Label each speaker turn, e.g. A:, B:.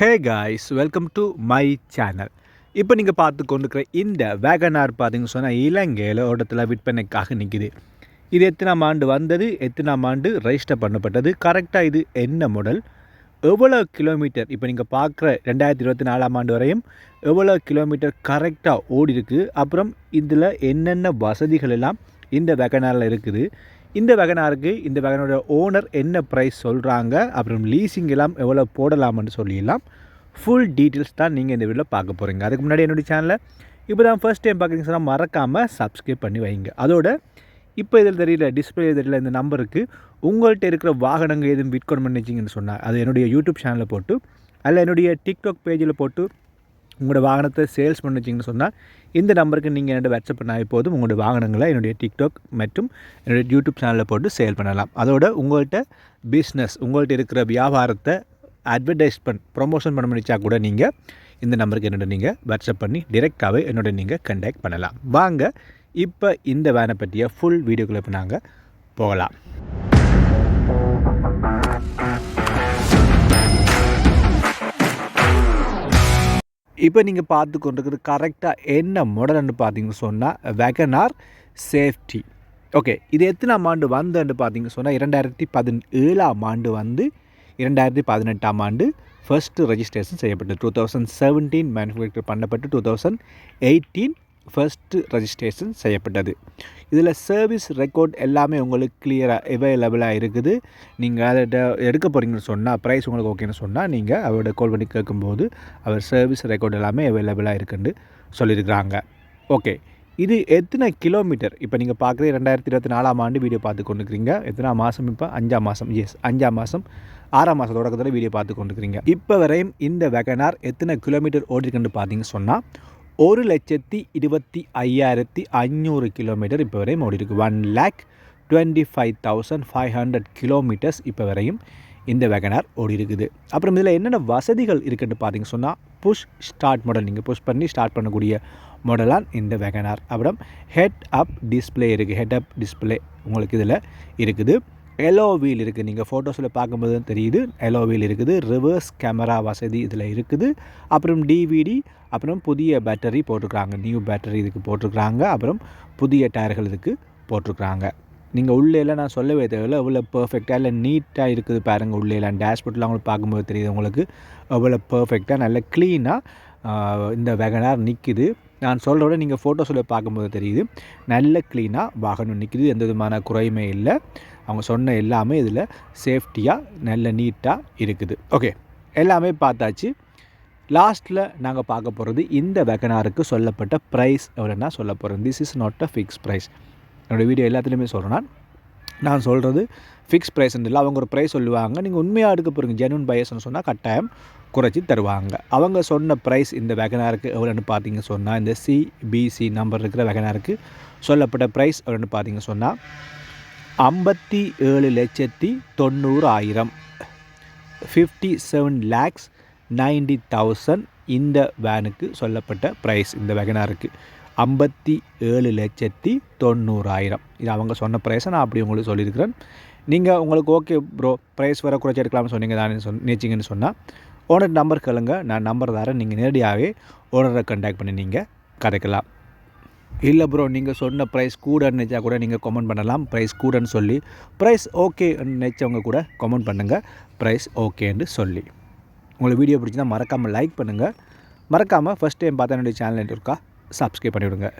A: Hey guys welcome to my channel இப்போ நீங்கள் பார்த்து கொண்டுக்கிற இந்த வேகனார் பார்த்தீங்கன்னு சொன்னால் இலங்கையில் ஓட்டத்தில் விற்பனைக்காக நிற்கிது இது எத்தனாம் ஆண்டு வந்தது? எத்தனாம் ஆண்டு ரெஜிஸ்டர் பண்ணப்பட்டது? கரெக்டாக இது என்ன மாடல் எவ்வளோ கிலோமீட்டர் இப்போ நீங்கள் பார்க்குற ரெண்டாயிரத்தி இருபத்தி நாலாம் ஆண்டு வரையும் எவ்வளோ கிலோமீட்டர் கரெக்டாக ஓடி இருக்குது அப்புறம் இதில் என்னென்ன வசதிகள் எல்லாம் இந்த வேகனாரில் இருக்குது? இந்த வேகனாருக்கு இந்த வேகனோட ஓனர் என்ன ப்ரைஸ் சொல்கிறாங்க அப்புறம் லீசிங் எல்லாம் எவ்வளோ போடலாம்னு சொல்லிடலாம். ஃபுல் டீட்டெயில்ஸ் தான் நீங்கள் இந்த வீடியோவில் பார்க்க போகிறீங்க அதுக்கு முன்னாடி என்னுடைய சேனலில் இப்போ தான் ஃபர்ஸ்ட் டைம் பார்க்குறீங்க சொன்னால் மறக்காமல் சப்ஸ்கிரைப் பண்ணி வைங்க. அதோட இப்போ இதில் தெரியல டிஸ்பிளே தெரியல இந்த நம்பருக்கு உங்கள்கிட்ட இருக்கிற வாகனங்கள் எதுவும் விற்கணும் பண்ணிச்சிங்கன்னு சொன்னால் அது என்னுடைய யூடியூப் சேனலில் போட்டு அதில் என்னுடைய டிக்டாக் பேஜில் போட்டு உங்களோட வாகனத்தை சேல்ஸ் பண்ணிச்சிங்கன்னு சொன்னால் இந்த நம்பருக்கு நீங்கள் என்னோட வாட்ஸ்அப் பண்ணால் போதும். உங்களோட வாகனங்களை என்னுடைய டிக்டாக் மற்றும் என்னுடைய யூடியூப் சேனலில் போட்டு சேல் பண்ணலாம். அதோட உங்கள்கிட்ட பிஸ்னஸ் உங்கள்கிட்ட இருக்கிற வியாபாரத்தை அட்வர்டைஸ்மெண்ட் ப்ரொமோஷன் பண்ண முடிச்சா கூட நீங்கள் இந்த நம்பருக்கு என்னோட நீங்கள் வாட்ஸ்அப் பண்ணி டிரெக்டாகவே என்னோட நீங்கள் கண்டாக்ட் பண்ணலாம். வாங்க இப்போ இந்த வேனை பற்றிய ஃபுல் வீடியோக்குள்ளே இப்போ நாங்கள் போகலாம். இப்போ நீங்கள் பார்த்து கொண்டிருக்கிறது கரெக்டாக என்ன மாடல்னு பார்த்தீங்கன்னு சொன்னால் வெகனார் சேஃப்டி ஓகே இது எத்தனாம் ஆண்டு வந்தன்னு பார்த்தீங்க சொன்னால் இரண்டாயிரத்தி பதினேழாம் ஆண்டு வந்து இரண்டாயிரத்தி பதினெட்டாம் ஆண்டு ஃபஸ்ட்டு ரெஜிஸ்ட்ரேஷன் செய்யப்பட்டது. டூ தௌசண்ட் செவன்டீன் மேனுஃபேக்சர் பண்ணப்பட்டு two thousand eighteen first registration செய்யப்பட்டது. இதில் சர்வீஸ் ரெக்கார்ட் எல்லாமே உங்களுக்கு கிளியராக அவைலபிளாக இருக்குது. நீங்கள் அதை எடுக்க போகிறீங்கன்னு சொன்னால் ப்ரைஸ் உங்களுக்கு ஓகேன்னு சொன்னால் நீங்கள் அவரோட கால் பண்ணி கேட்கும்போது அவர் சர்வீஸ் ரெக்கார்ட் எல்லாமே அவைலபிளாக இருக்குன்னு சொல்லியிருக்கிறாங்க. ஓகே இது எத்தனை கிலோமீட்டர் இப்போ நீங்கள் பார்க்குறது ரெண்டாயிரத்தி இருபத்தி நாலாம் ஆண்டு வீடியோ பார்த்து கொண்டுக்கிறீங்க எத்தனை மாதம் இப்போ? அஞ்சாம் மாதம் எஸ் அஞ்சாம் மாதம் ஆறாம் மாதம் தொடக்கத்தில் வீடியோ பார்த்து கொண்டுக்கிறீங்க இப்போ வரையும் இந்த வெகனார் எத்தனை கிலோமீட்டர் ஓடிருக்குன்னு பார்த்தீங்கன்னு சொன்னால் ஒரு லட்சத்தி இருபத்தி ஐயாயிரத்தி ஐநூறு கிலோமீட்டர் இப்போ வரையும் ஓடிருக்கு one lakh twenty five thousand five hundred kilometres இப்போ வரையும் இந்த வேகனார் ஓடி இருக்குது. அப்புறம் இதில் என்னென்ன வசதிகள் இருக்குன்னு பார்த்தீங்க சொன்னால் புஷ் ஸ்டார்ட் மாடல் நீங்கள் புஷ் பண்ணி ஸ்டார்ட் பண்ணக்கூடிய மாடலான் இந்த வேகனார் அப்புறம் ஹெட் அப் டிஸ்பிளே இருக்குது ஹெட் அப் டிஸ்பிளே உங்களுக்கு இதில் இருக்குது. எலோ வீல் இருக்குது நீங்கள் ஃபோட்டோஸில் பார்க்கும்போது தெரியுது. எலோ வீல் இருக்குது. ரிவர்ஸ் கேமரா வசதி இதில் இருக்குது. அப்புறம் டிவிடி அப்புறம் புதிய பேட்டரி போட்டிருக்கிறாங்க நியூ பேட்டரி இதுக்கு போட்டிருக்கிறாங்க அப்புறம் புதிய டயர்கள் இதுக்கு போட்டிருக்கிறாங்க நீங்கள் உள்ளேலாம் நான் சொல்லவே தேவையில்ல. எவ்வளோ பர்ஃபெக்டாக இல்லை நீட்டாக இருக்குது பாருங்கள் உள்ளேலாம் டேஷ்போர்ட்லாம் உங்களுக்கு பார்க்கும்போது தெரியுது உங்களுக்கு. எவ்வளோ பர்ஃபெக்டாக நல்ல க்ளீனாக இந்த வெகனார் நிற்குது நான் சொல்கிறோட விட நீங்கள் ஃபோட்டோஸில் பார்க்கும்போது தெரியுது. நல்ல க்ளீனாக வாகனம் நிற்கிது எந்த விதமான குறையுமே இல்லை. அவங்க சொன்ன எல்லாமே இதில் சேஃப்டியாக நல்ல நீட்டாக இருக்குது. ஓகே எல்லாமே பார்த்தாச்சு. லாஸ்ட்டில் நாங்கள் பார்க்க போகிறது இந்த வெகனாருக்கு சொல்லப்பட்ட ப்ரைஸ் எவ்வளோன்னா சொல்ல போகிறோம் this is not a fix price என்னோடய வீடியோ எல்லாத்துலேயுமே சொல்கிறேன்னா நான். சொல்கிறது ஃபிக்ஸ் ப்ரைஸ்ன்னு இல்லை. அவங்க ஒரு ப்ரைஸ் சொல்லுவாங்க. நீங்கள் உண்மையாக எடுக்க போகிறீங்க ஜென்வன் பயஸ்ன்னு சொன்னால் கட்டாயம் குறைச்சி தருவாங்க. அவங்க சொன்ன ப்ரைஸ் இந்த வெகனாருக்கு எவ்வளோன்னு பார்த்தீங்க சொன்னால் இந்த சிபிசி நம்பர் இருக்கிற வெகனாருக்கு சொல்லப்பட்ட ப்ரைஸ் எவ்வளோன்னு பார்த்தீங்க சொன்னால் ஐம்பத்தி ஏழு லட்சத்தி தொண்ணூறு ஆயிரம் fifty seven lakhs ninety thousand இந்த வேனுக்கு சொல்லப்பட்ட ப்ரைஸ் இந்த வெகனாருக்கு ஐம்பத்தி ஏழு லட்சத்தி தொண்ணூறாயிரம். இது அவங்க சொன்ன ப்ரைஸை நான் அப்படி உங்களுக்கு சொல்லியிருக்கிறேன். நீங்கள் உங்களுக்கு ஓகே ப்ரோ ப்ரைஸ் வர குறைச்சி எடுக்கலாம்னு சொன்னீங்க தானே சொன் நினச்சிங்கன்னு சொன்னால் ஓனர் நம்பர் கேளுங்க. நான் நம்பர் தரேன். நீங்கள் நேரடியாகவே ஓனரை கண்டாக்ட் பண்ணி நீங்கள் கதைக்கலாம். இல்லை ப்ரோ நீங்கள் சொன்ன ப்ரைஸ் கூடன்னு நினச்சா கூட நீங்கள் கமெண்ட் பண்ணலாம். ப்ரைஸ் கூடன்னு சொல்லி ப்ரைஸ் ஓகே நினச்சவங்க கூட கமெண்ட் பண்ணுங்கள் ப்ரைஸ் ஓகேன்னு சொல்லி. உங்களுக்கு வீடியோ பிடிச்சிருந்தால் மறக்காமல் லைக் பண்ணுங்கள் மறக்காமல் ஃபஸ்ட் டைம் பார்த்தா என்னுடைய சேனல் இருக்கா சப்ஸ்கிரைப் பண்ணிவிடுங்க.